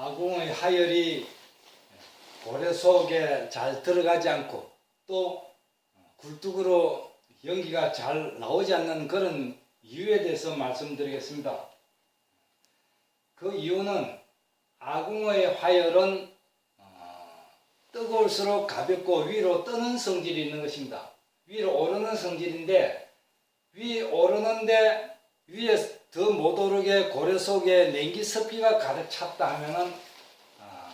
아궁의 하열이 고래 속에 잘 들어가지 않고 또 굴뚝으로 연기가 잘 나오지 않는 그런 이유에 대해서 말씀드리겠습니다. 그 이유는 아궁의 화열은 어, 뜨거울수록 가볍고 위로 뜨는 성질이 있는 것입니다. 위로 오르는 성질인데 위 오르는데 위에 더 못 오르게 고래 속에 냉기 습기가 가득 찼다 하면은 아,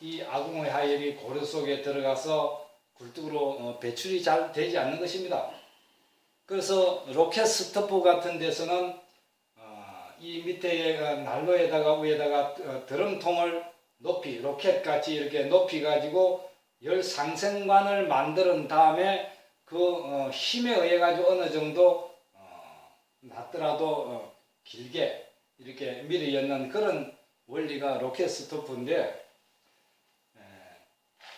이 아궁의 하열이 고래 속에 들어가서 굴뚝으로 어, 배출이 잘 되지 않는 것입니다. 그래서 로켓 스토프 같은 데서는 어, 이 밑에 난로에다가 위에다가 어, 드럼통을 높이 로켓 같이 이렇게 높이 가지고 열 상생관을 만드는 다음에 그 어, 힘에 의해 가지고 어느 정도 어, 낮더라도 어, 길게 이렇게 미리 엮는 그런 원리가 로켓 스토프인데 에,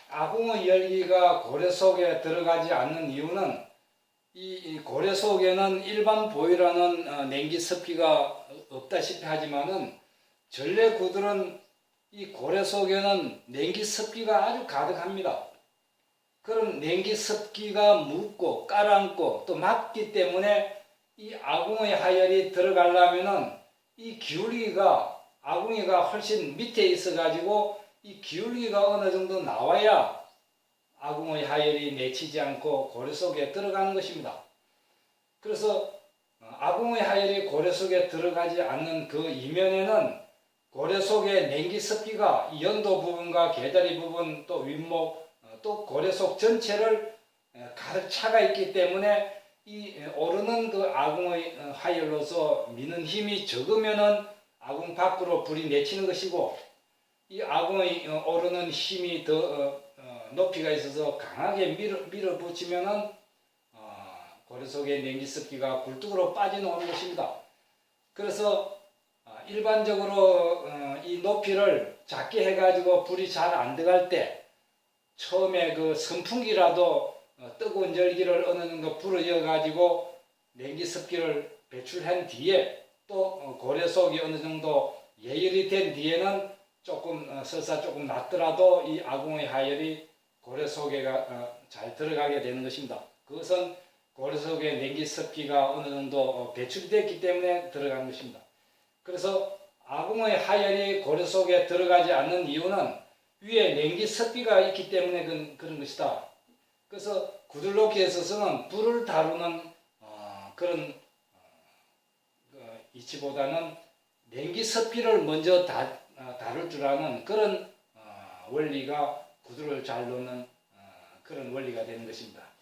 아궁의 열기가 고래 속에 들어가지 않는 이유는 이, 이 고래 속에는 일반 보이라는 어, 냉기 습기가 없다시피 하지만은 전래 구들은 이 고래 속에는 냉기 습기가 아주 가득합니다. 그런 냉기 습기가 묻고 깔아앉고 또 막기 때문에 이 아궁의 하열이 들어가려면은 이 기울기가 아궁이가 훨씬 밑에 있어 가지고 이 기울기가 어느 정도 나와야 아궁의 하열이 맺히지 않고 고래 속에 들어가는 것입니다. 그래서 어, 아궁의 하열이 고래 속에 들어가지 않는 그 이면에는 고래 속의 냉기 습기가 이 연도 부분과 개다리 부분 또 윗목 어, 또 고래 속 전체를 에, 가득 차가 있기 때문에 이 에, 오르는 그 아궁의 어, 하열로서 미는 힘이 적으면은 아궁 밖으로 불이 내치는 것이고 이 아궁의 어, 오르는 힘이 더 어, 어, 높이가 있어서 강하게 밀어, 밀어붙이면은 어, 고래 속의 냉기 습기가 굴뚝으로 빠져나오는 것입니다. 그래서 어, 일반적으로 어, 이 높이를 작게 해가지고 불이 잘 안 들어갈 때 처음에 그 선풍기라도 어, 뜨거운 열기를 어느 정도 불어이어가지고 냉기 습기를 배출한 뒤에 또 어, 고래 속이 어느 정도 예열이 된 뒤에는 조금 어, 설사 조금 낮더라도 이 아궁의 하열이 고래 속에가 어, 잘 들어가게 되는 것입니다. 그것은 고래 속에 냉기 습기가 어느 정도 어, 배출됐기 때문에 들어간 것입니다. 그래서 아궁의 하열이 고래 속에 들어가지 않는 이유는 위에 냉기 습기가 있기 때문에 그런 것이다. 그래서 구들로키에 있어서는 불을 다루는 어, 그런 어, 그 이치보다는 냉기 습기를 먼저 다, 어, 다룰 줄 아는 그런 어, 원리가 구두를 잘 놓는 어, 그런 원리가 되는 것입니다.